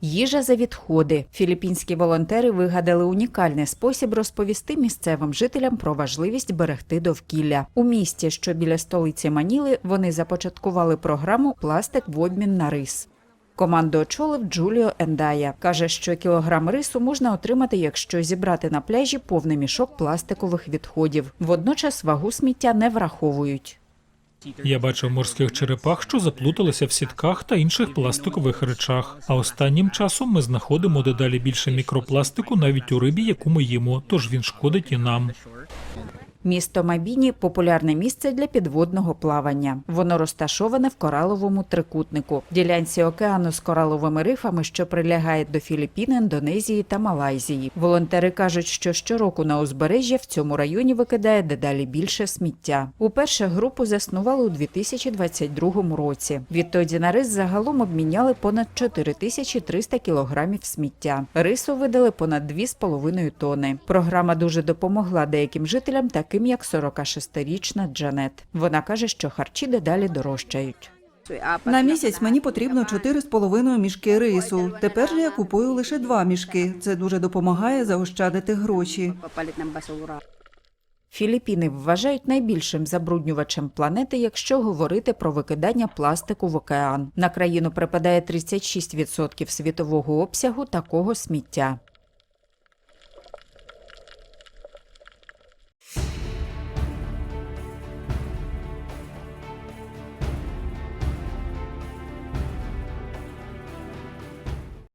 Їжа за відходи. Філіппінські волонтери вигадали унікальний спосіб розповісти місцевим жителям про важливість берегти довкілля. У місті, що біля столиці Маніли, вони започаткували програму Пластик в обмін на рис. Команду очолив Джуліо Ендая. Каже, що кілограм рису можна отримати, якщо зібрати на пляжі повний мішок пластикових відходів. Водночас вагу сміття не враховують. Я бачив морських черепах, що заплуталися в сітках та інших пластикових речах. А останнім часом ми знаходимо дедалі більше мікропластику навіть у рибі, яку ми їмо, тож він шкодить і нам. Місто Мабіні популярне місце для підводного плавання. Воно розташоване в кораловому трикутнику, ділянці океану з кораловими рифами, що прилягають до Філіппін, Індонезії та Малайзії. Волонтери кажуть, що щороку на узбережжя в цьому районі викидає дедалі більше сміття. Уперше групу заснували у 2022 році. Відтоді на рис загалом обміняли понад 4300 кілограмів сміття. Рису видали понад 2,5 тони. Програма дуже допомогла деяким жителям, таким як 46-річна Джанет. Вона каже, що харчі дедалі дорожчають. На місяць мені потрібно 4,5 мішки рису. Тепер же я купую лише два мішки. Це дуже допомагає заощадити гроші. Філіппіни вважають найбільшим забруднювачем планети, якщо говорити про викидання пластику в океан. На країну припадає 36% світового обсягу такого сміття.